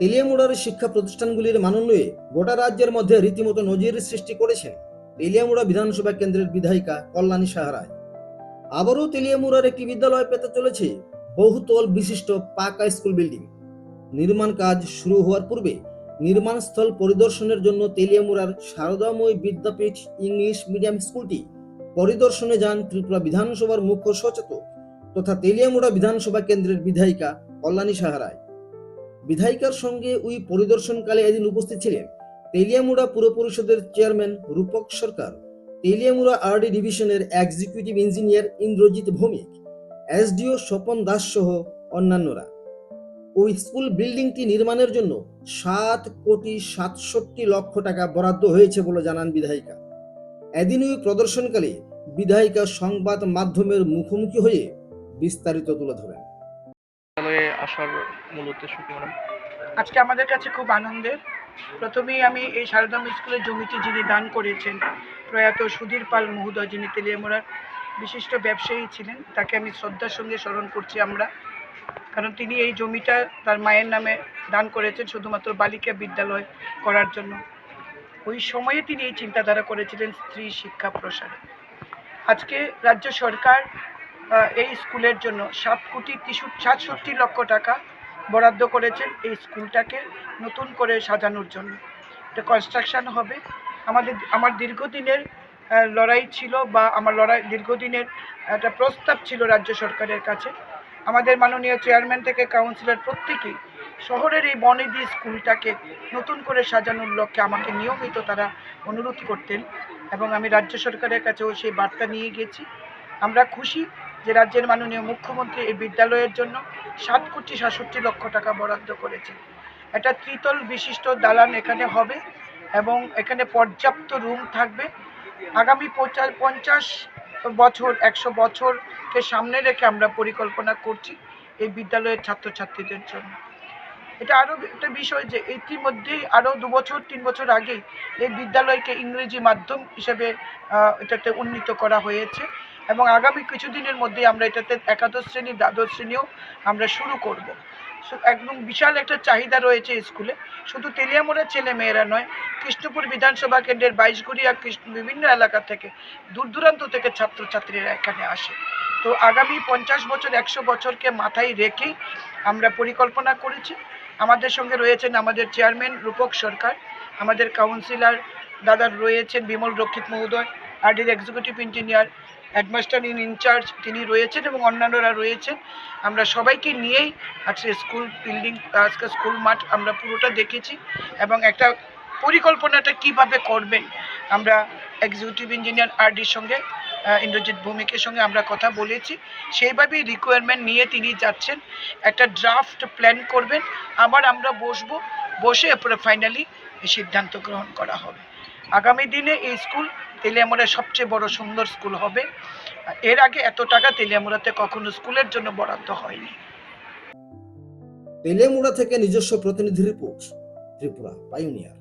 তেলিয়ামুড়ার শিক্ষা প্রতিষ্ঠানগুলির মানোন্নয়ে গোটা রাজ্যের মধ্যে রীতিমতো নজির সৃষ্টি করেছেন তেলিয়ামুড়া বিধানসভা কেন্দ্রের বিধায়িকা কল্যাণী সাহারায়। আবারও তেলিয়ামুড়ার একটি বিদ্যালয় পেতে চলেছে বহুতল বিশিষ্ট পাকা স্কুল বিল্ডিং। নির্মাণ কাজ শুরু হওয়ার পূর্বে নির্মাণস্থল পরিদর্শনের জন্য তেলিয়ামুড়ার শারদাময় বিদ্যাপীঠ ইংলিশ মিডিয়াম স্কুলটি পরিদর্শনে যান ত্রিপুরা বিধানসভার মুখ্য সচেতক তথা তেলিয়ামুড়া বিধানসভা কেন্দ্রের বিধায়িকা কল্যাণী সাহারায়। বিধায়িকার সঙ্গে ওই পরিদর্শনকালে এদিন উপস্থিত ছিলেন তেলিয়ামুড়া পুর পরিষদের চেয়ারম্যান রূপক সরকার, তেলিয়ামুড়া আরডি ডিভিশনের executive engineer Indrajit Bhowmik, SDO Swapan Das সহ অন্যান্যরা। ওই স্কুল বিল্ডিংটি নির্মাণের জন্য সাত কোটি সাতষট্টি লক্ষ টাকা বরাদ্দ হয়েছে বলে জানান বিধায়িকা। এদিন ওই প্রদর্শনকালে বিধায়িকা সংবাদ মাধ্যমের মুখোমুখি হয়ে বিস্তারিত তুলে ধরেন। আসার মূল উদ্দেশ্য কি আজকে আমাদের কাছে খুব আনন্দের। প্রথমেই আমি এই শারদাম স্কুলের জমিটি যিনি দান করেছেন, প্রয়াত সুধীর পাল মহোদয়, যিনি তেলিয়ামোড়ার বিশিষ্ট ব্যবসায়ী ছিলেন, তাকে আমি শ্রদ্ধার সঙ্গে স্মরণ করছি আমরা। কারণ তিনি এই জমিটা তার মায়ের নামে দান করেছেন শুধুমাত্র বালিকা বিদ্যালয় করার জন্য। ওই সময়ে তিনি এই চিন্তাধারা করেছিলেন স্ত্রী শিক্ষা প্রসারে। আজকে রাজ্য সরকার এই স্কুলের জন্য সাত কোটি সাতষট্টি লক্ষ টাকা বরাদ্দ করেছেন এই স্কুলটাকে নতুন করে সাজানোর জন্য। এটা কনস্ট্রাকশন হবে। আমাদের, আমার দীর্ঘদিনের লড়াই ছিল বা আমার লড়াই, দীর্ঘদিনের একটা প্রস্তাব ছিল রাজ্য সরকারের কাছে। আমাদের মাননীয় চেয়ারম্যান থেকে কাউন্সিলর প্রত্যেকেই শহরের এই বনেদি স্কুলটাকে নতুন করে সাজানোর লক্ষ্যে আমাকে নিয়মিত তারা অনুরোধ করতেন এবং আমি রাজ্য সরকারের কাছেও সেই বার্তা নিয়ে গেছি। আমরা খুশি যে রাজ্যের মাননীয় মুখ্যমন্ত্রী এই বিদ্যালয়ের জন্য সাত কোটি সাতষট্টি লক্ষ টাকা বরাদ্দ করেছে একটা ত্রিতল বিশিষ্ট দালান এখানে হবে এবং এখানে পর্যাপ্ত রুম থাকবে। আগামী পঞ্চাশ বছর, একশো বছরকে সামনে রেখে আমরা পরিকল্পনা করছি এই বিদ্যালয়ের ছাত্রছাত্রীদের জন্য। এটা আরও একটা বিষয় যে ইতিমধ্যেই আরও দু বছর, তিন বছর আগেই এই বিদ্যালয়কে ইংরেজি মাধ্যম হিসেবে এটাতে উন্নীত করা হয়েছে। এবং আগামী কিছুদিনের মধ্যেই আমরা এটাতে একাদশ শ্রেণি, দ্বাদশ শ্রেণীও আমরা শুরু করব। একদম বিশাল একটা চাহিদা রয়েছে স্কুলে। শুধু তেলিয়ামোড়ার ছেলে মেয়েরা নয়, কৃষ্ণপুর বিধানসভা কেন্দ্রের বাইশগুড়িয়া কৃষ্ণ, বিভিন্ন এলাকা থেকে দূর দূরান্ত থেকে ছাত্রছাত্রীরা এখানে আসে। তো, আগামী পঞ্চাশ বছর, একশো বছরকে মাথায় রেখেই আমরা পরিকল্পনা করেছি। আমাদের সঙ্গে রয়েছেন আমাদের চেয়ারম্যান রূপক সরকার, আমাদের কাউন্সিলর দাদা রয়েছেন বিমল রক্ষিত মহোদয় আরডির executive engineer headmaster in incharge তিনি রয়েছেন এবং অন্যান্যরা রয়েছেন। আমরা সবাইকে নিয়েই আজকে স্কুল বিল্ডিং, আজকে স্কুল মাঠ আমরা পুরোটা দেখেছি এবং একটা পরিকল্পনাটা কীভাবে করবেন, আমরা এক্সিকিউটিভ ইঞ্জিনিয়ার আরডির সঙ্গে ইন্দ্রজিৎ ভৌমিকের সঙ্গে আমরা কথা বলেছি। সেইভাবেই রিকোয়ারমেন্ট নিয়ে তিনি যাচ্ছেন। একটা ড্রাফট প্ল্যান করবেন। আবার আমরা বসবো, বসে এরপরে ফাইনালি সিদ্ধান্ত গ্রহণ করা হবে। আগামী দিনে এই স্কুল তেলিয়ামোড়ার সবচেয়ে বড় সুন্দর স্কুল হবে। এর আগে এত টাকা তেলিয়ামুড়াতে কখনো স্কুলের জন্য বরাদ্দ হয়নি। তেলিয়ামুড়া থেকে নিজস্ব প্রতিনিধি রিপোর্ট, ত্রিপুরা, পাইওনিয়ার।